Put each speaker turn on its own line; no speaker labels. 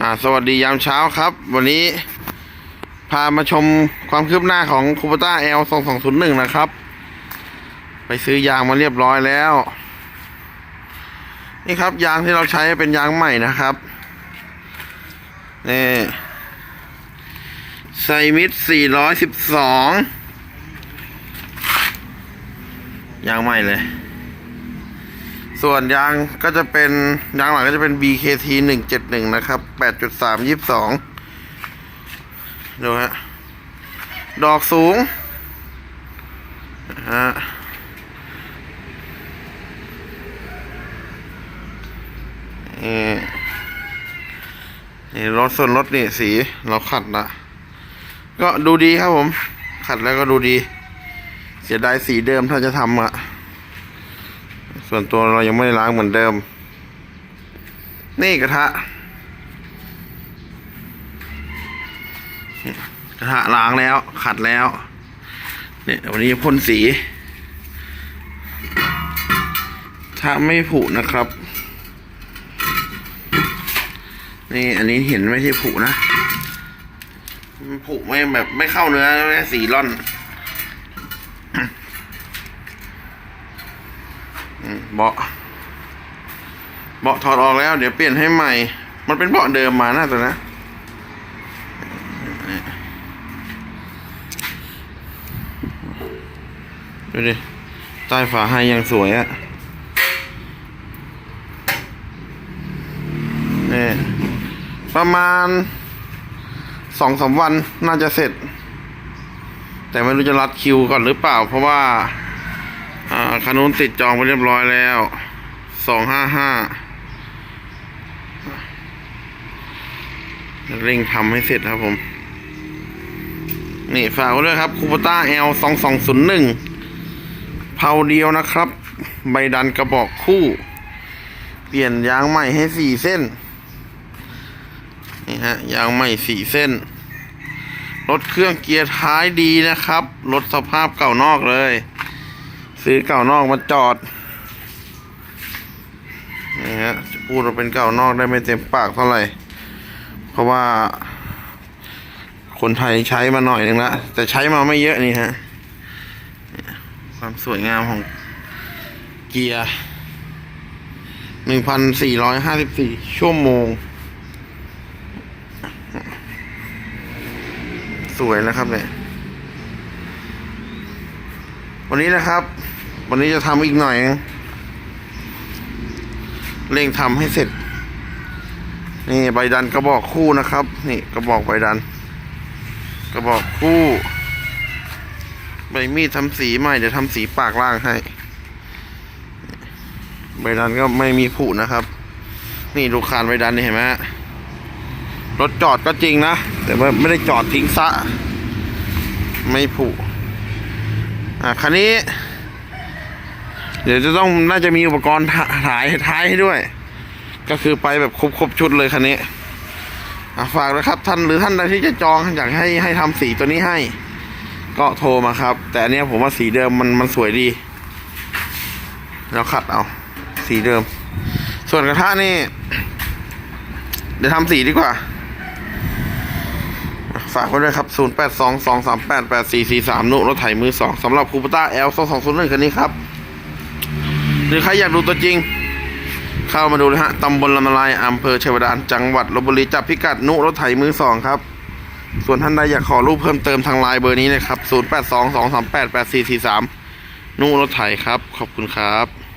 อ่าสวัสดียามเช้าครับ วันนี้พามาชมความคืบหน้าของคูปต้า L 2 2 0 1นะครับ ไปซื้อยางมาเรียบร้อยแล้ว นี่ครับยางที่เราใช้เป็นยางใหม่นะครับนี่ไซมิด412ยางใหม่เลย ส่วนยางก็จะเป็นยางหลังก็จะเป็น BKT 171 นะครับ 8.3 22 ดูฮะ ดอกสูงฮะนี่นี่รถส่วนรถนี่สีเราขัดละก็ดูดีครับผม ขัดแล้วก็ดูดี เสียดายสีเดิมถ้าจะทำอะ ส่วนตัวเรายังไม่ได้ล้างเหมือนเดิม นี่กระทะ กระทะล้างแล้ว ขัดแล้ว เนี่ยวันนี้พ่นสีถ้าไม่ผุนะครับ นี่อันนี้เห็นไม่ใช่ผุนะผุไม่แบบไม่เข้าเนื้อไม่สีร่อน อืม เบาะเบาะถอดออกแล้ว เดี๋ยวเปลี่ยนให้ใหม่ มันเป็นเบาะเดิมมาน่าจะนะดูดิ ใต้ฝาให้ยังสวยอะนี่ประมาณสองสามวันน่าจะเสร็จ แต่ไม่รู้จะรัดคิวก่อนหรือเปล่า เพราะว่า อ่าคันนู้นติดจองไปเรียบร้อยแล้วสองห้าห้าเร่งทำให้เสร็จครับผม นี่ฝากไว้ด้วยครับคูปต้า L สองสองศูนย์หนึ่งเผาเดียวนะครับ ใบดันกระบอกคู่ เปลี่ยนยางใหม่ให้สี่เส้น นี่ฮะ ยางใหม่สี่เส้น รถเครื่องเกียร์ท้ายดีนะครับ รถสภาพเก่านอกเลย ซื้อเก่านอกมาจอดนี่ฮะจะพูดว่าเป็นเก่านอกได้ไม่เต็มปากเท่าไหร่ เพราะว่า คนไทยใช้มาหน่อยนึงละแต่ใช้มาไม่เยอะนี่ฮะความสวยงามของเกียร์หนึ่งพันสี่ร้อยห้าสิบสี่ชั่วโมง สวยแล้วครับเนี่ยวันนี้นะครับ วันนี้จะทำอีกหน่อยเร่งทำให้เสร็จ นี่ใบดันกระบอกคู่นะครับ นี่กระบอกใบดัน กระบอกคู่ ใบมีดทำสีใหม่เดี๋ยวทำสีปากล่างให้ ใบดันก็ไม่มีผุนะครับ นี่ดูคานใบดันนี่เห็นไหมรถจอดก็จริงนะ แต่ว่าไม่ได้จอดทิ้งซะ ไม่ผุอะคันนี้ เดี๋ยวจะต้องน่าจะมีอุปกรณ์ถ่ายท้ายให้ด้วย ก็คือไปแบบครบครบชุดเลยคันนี้ฝากนะครับ ท่านหรือท่านใดที่จะจองอยากให้ให้ทำสีตัวนี้ให้ ก็โทรมาครับ แต่อันเนี้ยผมว่าสีเดิมมันมันสวยดีแล้วขัดเอา สีเดิม ส่วนกระทะนี่ เดี๋ยวทำสีดีกว่า ฝากไว้ด้วยครับ 0 8 2 2 3 8 8 4 4 3 นุรถไถมือ 2สำหรับคูปต้า L 2 2 0 1 คันนี้ครับ หรือใครอยากดูตัวจริง เข้ามาดูเลยฮะตำบลลำนลายอำเภอเชยวดานจังหวัดลบบุรีจับพิกัดนุรถไถมือสองครับ ส่วนท่านใดอยากขอรูปเพิ่มเติมทางไลน์เบอร์นี้นะครับ 0 8 2 2 3 8 8 4 4 3 นุรถไถครับ ขอบคุณครับ